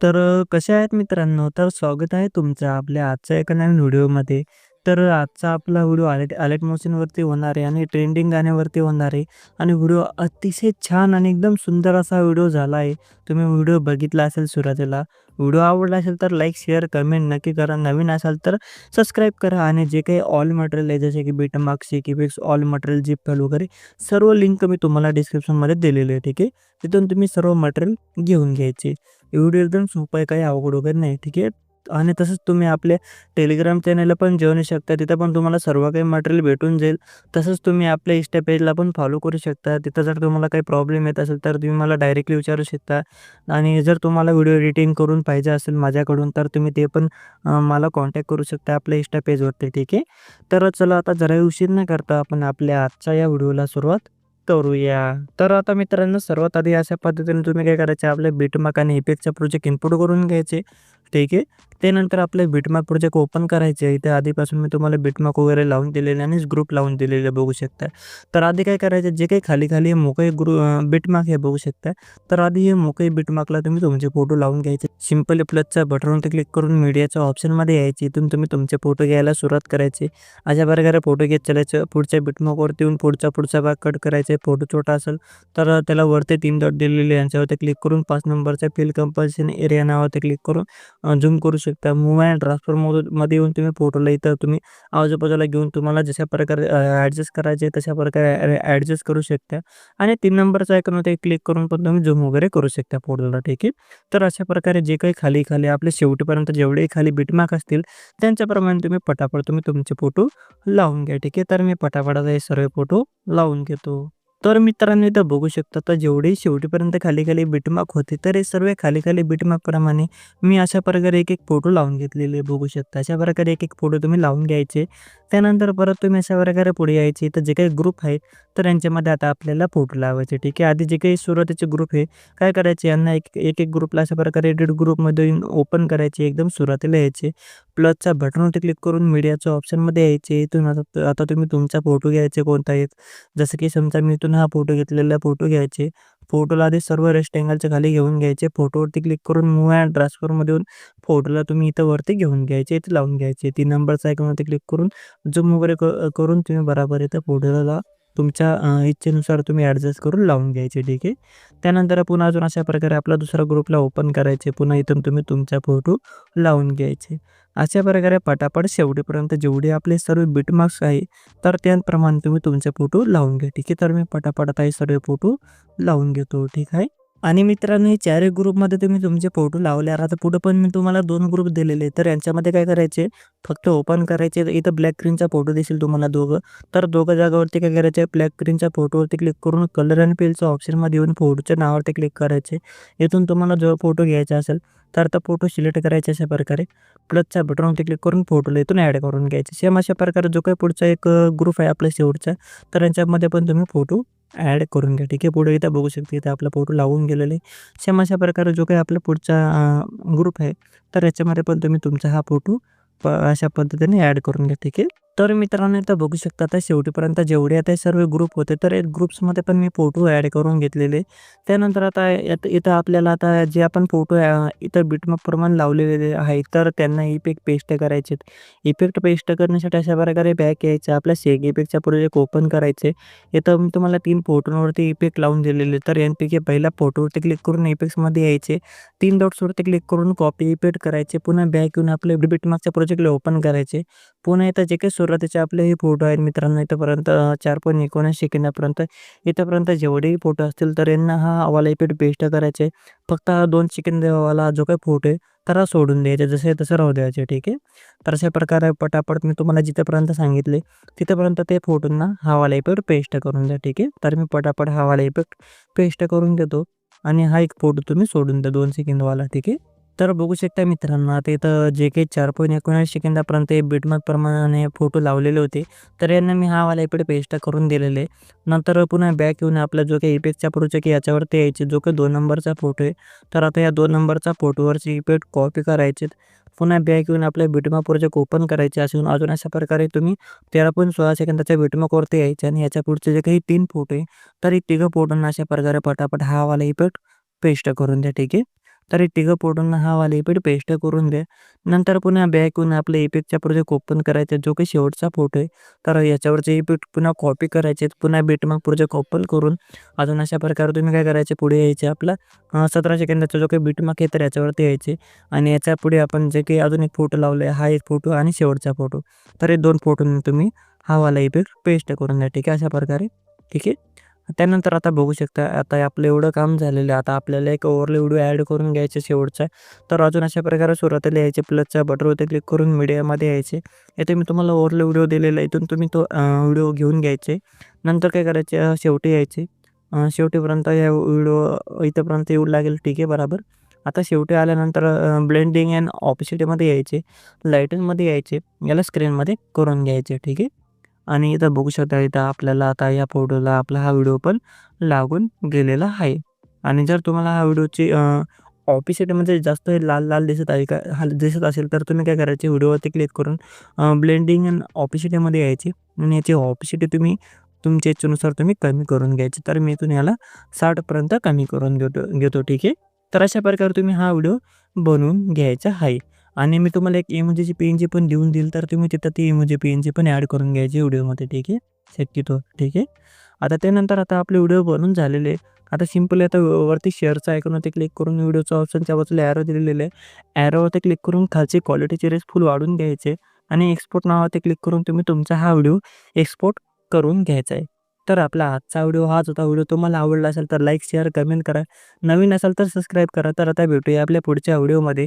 तर कसे कशा आहेत मित्रांनो? तर स्वागत आहे तुमचं आपल्या आजच्या एका नवीन व्हिडिओमध्ये. तर आजचा आपला व्हिडिओ अलर्ट अलर्ट मोशनवरती होणार आहे आणि ट्रेंडिंग गाण्यावरती होणार आहे आणि व्हिडिओ अतिशय छान आणि एकदम सुंदर असा व्हिडिओ झाला आहे. तुम्ही व्हिडिओ बघितला असेल सुरुवातीला. व्हिडिओ आवडला असेल तर लाईक, शेअर, कमेंट नक्की करा. नवीन असाल तर सबस्क्राईब करा आणि जे काही ऑल मटेरियल आहे जसे की beat marks, effects, all material, जिपल वगैरे सर्व लिंक मी तुम्हाला डिस्क्रिप्शनमध्ये दिलेली आहे. ठीक आहे. तिथून तुम्ही सर्व मटेरियल घेऊन घ्यायचे. व्हिडिओ एकदम सोपं आहे, काही अवघड वगैरे नाही. ठीक आहे. आणि तसंच तुम्ही आपल्या टेलिग्राम चॅनलला पण जॉईन होऊ शकता. तिथं पण तुम्हाला सर्व काही मटेरियल भेटून जाईल. तसंच तुम्ही आपल्या Insta पेजला पण फॉलो करू शकता. तिथं जर तुम्हाला काही प्रॉब्लेम येत असेल तर तुम्ही मला डायरेक्टली विचारू शकता. आणि जर तुम्हाला व्हिडिओ एडिटिंग करून पाहिजे असेल माझ्याकडून तर तुम्ही ते पण मला कॉन्टॅक्ट करू शकता आपल्या Insta पेजवरती. ठीक आहे. तर चला आता जरा उशीर न करता आपण आपल्या आजच्या या व्हिडिओला सुरुवात करूया. तर आता मित्रांनो सर्वात आधी अशा पद्धतीने तुम्ही काय करायचे आपले बीटमार्क आणि इफेक्टचा प्रोजेक्ट इम्पोर्ट करून घ्यायचे. ठीक आहे. त्यानंतर आपले बिटमॅप प्रोजेक्ट ओपन करायचे. इथे आधीपासून मी तुम्हाला बीटमार्क वगैरे लावून दिलेले आणि ग्रुप लावून दिलेले बघू शकता. तर आधी काय करायचं जे काही खाली-खाली मोकळे ग्रु बिटमार्क हे बघू शकता. तर आधी हे मोकळे बिटमार्कला तुम्ही तुमचे फोटो लावून घ्यायचे. सिंपली प्लसच्या बटनवरती क्लिक करून मीडियाच्या ऑप्शनमध्ये यायचे. इथून तुम्ही तुमचे फोटो घ्यायला सुरुवात करायची. अशा प्रकारे फोटो घेत चालायचं. पुढच्या बिटमार्कवरती येऊन पुढचा पुढचा भाग कट करायचा. फोटो छोटा असेल तर त्याला वरती तीन डॉट दिलेले यांच्यावरती क्लिक करून पाच नंबरच्या फिल कंपल्शन एरिया नावावरती क्लिक करून झूम करू शकता. मूव्ह अँड ट्रान्सफरमध्ये येऊन तुम्ही फोटोला इथं तुम्ही आजूबाजूला घेऊन तुम्हाला जशा प्रकारे ॲडजस्ट करायचे तशा प्रकारे ॲडजस्ट करू शकता. आणि तीन नंबरचा आयकॉन होते क्लिक करून पण तुम्ही झूम वगैरे करू शकता फोटोला. ठीक आहे. तर अशा प्रकारे जे काही खाली-खाली आपले शेवटीपर्यंत जेवढेही खाली बिटमार्क असतील त्यांच्याप्रमाणे तुम्ही पटापट तुम्ही तुमचे फोटो लावून घ्या. ठीक आहे. तर मी पटापटाचा हे सर्व फोटो लावून घेतो. तर मित्रांनो इथं बघू शकता तर जेवढे शेवटीपर्यंत खाली-खाली बीटमार्क होते तर हे सर्व खाली-खाली बीटमार्क प्रमाणे मी अशा प्रकारे एक-एक फोटो लावून घेतलेले बघू शकता. अशा प्रकारे एक-एक फोटो तुम्ही लावून घ्यायचे. त्यानंतर परत तुम्ही अशा प्रकारे पुढे यायचे. तर जे काही ग्रुप आहे तर यांच्यामध्ये आता आपल्याला फोटो लावायचे. ठीक आहे. आधी जे काही सुरुवातीचे ग्रुप आहे काय करायचे यांना एक एक-एक ग्रुपला अशा प्रकारे एडिट ग्रुपमध्ये येऊन ओपन करायचे. एकदम सुरुवातीला यायचे. प्लसच्या बटनवरती क्लिक करून मीडियाच्या ऑप्शनमध्ये यायचे. इथून आता आता तुम्ही तुमचा फोटो घ्यायचे कोणता येत जसं की समजा मी इथून हा फोटो घेतलेला फोटो घ्यायचे. फोटोला आधी सर्व रेस्ट रेक्टेंगलच्या खाली घेऊन घ्यायचे. फोटोवरती क्लिक करून मूव्ह अँड ट्रान्सफरमध्ये येऊन फोटोला तुम्ही इथं वरती घेऊन घ्यायचे. इथे लावून घ्यायचे. 3 नंबरच्या आयकॉनवरती क्लिक करून झूम वगैरे क करून तुम्ही बराबर इथं फोटोला तुमच्या इच्छेनुसार तुम्ही ॲडजस्ट करून लावून घ्यायचे. ठीक आहे. त्यानंतर पुन्हा अजून अशा प्रकारे आपला दुसरा ग्रुपला ओपन करायचे. पुन्हा इथून तुम्ही तुमचा फोटो लावून घ्यायचे. अशा प्रकारे पटापट शेवटीपर्यंत जेवढे आपले सर्व बीटमार्क्स आहे तर त्याप्रमाणे तुम्ही तुमचे फोटो लावून घ्या. ठीक आहे. तर मी पटापट आता हे सर्व फोटो लावून घेतो. ठीक आहे. आणि मित्रांनो हे चारही ग्रुपमध्ये तुम्ही तुमचे फोटो लावल्यावर आता पुढे पण मी तुम्हाला दोन ग्रुप दिलेले तर यांच्यामध्ये काय करायचे फक्त ओपन करायचे. इथं ब्लॅक स्क्रीनचा फोटो दिसेल तुम्हाला दोघं. तर दोघं जागावरती काय करायचे ब्लॅक स्क्रीनच्या फोटोवरती क्लिक करून कलर अँड पेलच्या ऑप्शनमध्ये येऊन फोटोच्या नावावरती क्लिक करायचे. इथून तुम्हाला जो फोटो घ्यायचा असेल तर तो फोटो सिलेक्ट करायचे अशा प्रकारे. प्लसच्या बटनवरती क्लिक करून फोटोला इथून ॲड करून घ्यायचे. सेम अशा प्रकारे जो काही पुढचा एक ग्रुप आहे आपला शेवटचा तर यांच्यामध्ये पण तुम्ही फोटो ॲड करून घ्या. ठीक आहे. पुढे इथं बघू शकते इथं आपला फोटो लावून गेलेले. सेम अशा प्रकारे जो काही आपला पुढचा ग्रुप आहे तर याच्यामध्ये पण तुम्ही तुमचा हा फोटो प अशा पद्धतीने ॲड करून घ्या. ठीक आहे. तर मित्रांनो इथं बघू शकता आता शेवटीपर्यंत जेवढे आता सर्व ग्रुप होते तर ग्रुप्समध्ये पण मी फोटो ॲड करून घेतलेले. त्यानंतर आता इथं आपल्याला आता जे आपण फोटो इथं बीटमार्क प्रमाण लावलेले आहे तर त्यांना इफेक्ट पेस्ट करायचे. इफेक्ट पेस्ट करण्यासाठी अशा प्रकारे बॅक यायचं. आपल्या सेग इफेक्टचा प्रोजेक्ट ओपन करायचे. इथं मी तुम्हाला तीन फोटोंवरती इफेक्ट लावून दिलेले तर यांपैकी पहिल्या फोटोवरती क्लिक करून इफेक्ट्समध्ये यायचे. तीन डॉट्सवरती क्लिक करून कॉपी इफेक्ट करायचे. पुन्हा बॅक येऊन आपले बीटमार्कच्या प्रोजेक्टला ओपन करायचे. पुन्हा इथं जे काही सुरुवातीचे आपले हे फोटो आहेत मित्रांनो इथंपर्यंत चार पॉईंट एकोणीस सेकंदापर्यंत इथंपर्यंत जेवढेही फोटो असतील तर यांना हा हवाला इफेक्ट पेस्ट करायचे. फक्त हा दोन सेकंदवाला जो काही फोटो आहे तर हा सोडून द्यायचे जसे तसं राहू द्यायचे. ठीक आहे. तर अशा प्रकारे पटापट मी तुम्हाला जिथंपर्यंत सांगितले तिथंपर्यंत ते फोटोंना हवाला इफेक्ट पेस्ट करून द्या. ठीक आहे. तर मी पटापट हवाला इफेक्ट पेस्ट करून देतो आणि हा एक फोटो तुम्ही सोडून द्या दोन सेकंदवाला. ठीक आहे. तर बघू शकता मित्रांनो आता इथं जे काही 4.19 सेकंदापर्यंत हे बीटमार्क प्रमाणे फोटो लावलेले होते तर यांना मी हा वाला इकडे पेस्ट करून दिलेले. नंतर पुन्हा बॅक येऊन आपला जो काही इफेक्टचा प्रोजेक्ट याच्यावरती यायचे. जो काही दोन नंबरचा फोटो आहे तर आता या दोन नंबरचा फोटोवरचे इफेक्ट कॉपी करायचे. पुन्हा बॅक येऊन आपल्या बीटमार्क प्रोजेक्ट ओपन करायचे. असून अजून अशा प्रकारे तुम्ही 13.16 सेकंदाच्या बीटमार्कवरती यायचे आणि याच्या पुढचे जे काही तीन फोटो आहे तर हे तिघं फोटोंना अशा प्रकारे पटापट हा वाला इफेक्ट पेस्ट करून द्या. ठीक आहे. तर हे तिघं फोटोंना हा वाला इफेक्ट पेस्ट करून द्या नंतर पुन्हा बॅक येऊन आपल्या इफेक्टचा प्रोजेक्ट ओपन करायचा. जो काही शेवटचा फोटो आहे तर याच्यावरचे इफेक्ट पुन्हा कॉपी करायचे. पुन्हा बीटमार्क प्रोजेक्ट ओपन करून. अजून अशा प्रकारे तुम्ही काय करायचे? पुढे यायचे आपला सतरा सेकंदाचा जो काही बीटमार्क आहे तर याच्यावरती यायचे. आणि याच्यापुढे आपण जे काही अजून एक फोटो लावले हा एक फोटो आणि शेवटचा फोटो. तर हे दोन फोटोने तुम्ही हा वाला इफेक्ट पेस्ट करून द्या. ठीक आहे? अशा प्रकारे. ठीक आहे? त्यानंतर आता बघू शकता आता आपलं एवढं काम झालेलं आहे. आता आपल्याला एक ओव्हरले व्हिडिओ ॲड करून घ्यायचे शेवटचा तर अजून अशा प्रकारे सुरुवातीला यायचे. प्लसच्या बटरवरती क्लिक करून मीडियामध्ये यायचे. येथे मी तुम्हाला ओव्हरले व्हिडिओ दिलेला आहे. इथून तुम्ही तो व्हिडिओ घेऊन घ्यायचे. नंतर काय करायचे? शेवटी यायचे. शेवटीपर्यंत या व्हिडिओ इथंपर्यंत येऊ लागेल. ठीक आहे बरोबर. आता शेवटी आल्यानंतर ब्लेंडिंग अँड ऑपॉर्च्युनिटीमध्ये यायचे. लाईटिंगमध्ये यायचे. याला स्क्रीनमध्ये करून घ्यायचे. ठीक आहे? आणि इथं बघू शकता इथं आपल्याला आता या फोटोला आपला हा व्हिडिओ पण लागून गेलेला आहे. आणि जर तुम्हाला हा व्हिडिओची ऑफिशियलीमध्ये म्हणजे जास्त हे लाल लाल दिसत आहे का हा दिसत असेल तर तुम्ही काय करायचे व्हिडिओवरती क्लिक करून ब्लेंडिंग अँड ऑफिशियलीमध्ये यायची. आणि याची ऑफिशियली तुम्ही तुमच्या इच्छेनुसार तुम्ही कमी करून घ्यायचे. तर मी इथून याला साठपर्यंत कमी करून घेतो घेतो ठीक आहे? तर अशा प्रकारे तुम्ही हा व्हिडिओ बनवून घ्यायचा आहे. आणि मी तुम्हाला एक इमोजीची पी एन जी पण देऊन देईल तर तुम्ही तिथं ती इमोजी पी एन जी पण ॲड करून घ्यायची व्हिडिओमध्ये ठीक आहे? शक्यतो ठीक आहे? आता त्यानंतर आता आपले व्हिडिओ बनून झालेले आता सिंपल आता वरती शेअरचं आयकॉनवरती क्लिक करून व्हिडिओचं ऑप्शनच्या बाजूला ॲरो दिलेलं आहे. ॲरोवरती क्लिक करून खालची क्वालिटीचे रेस फुल वाढून घ्यायचे आणि एक्सपोर्ट नावावरती क्लिक करून तुम्ही तुमचा हा व्हिडिओ एक्सपोर्ट करून घ्यायचा आहे. तर आपला आजचा व्हिडिओ हाच होता व्हिडिओ तुम्हाला आवडला असेल तर लाईक शेअर कमेंट करा. नवीन असाल तर सबस्क्राईब करा. तर आता भेटूया आपल्या पुढच्या व्हिडिओमध्ये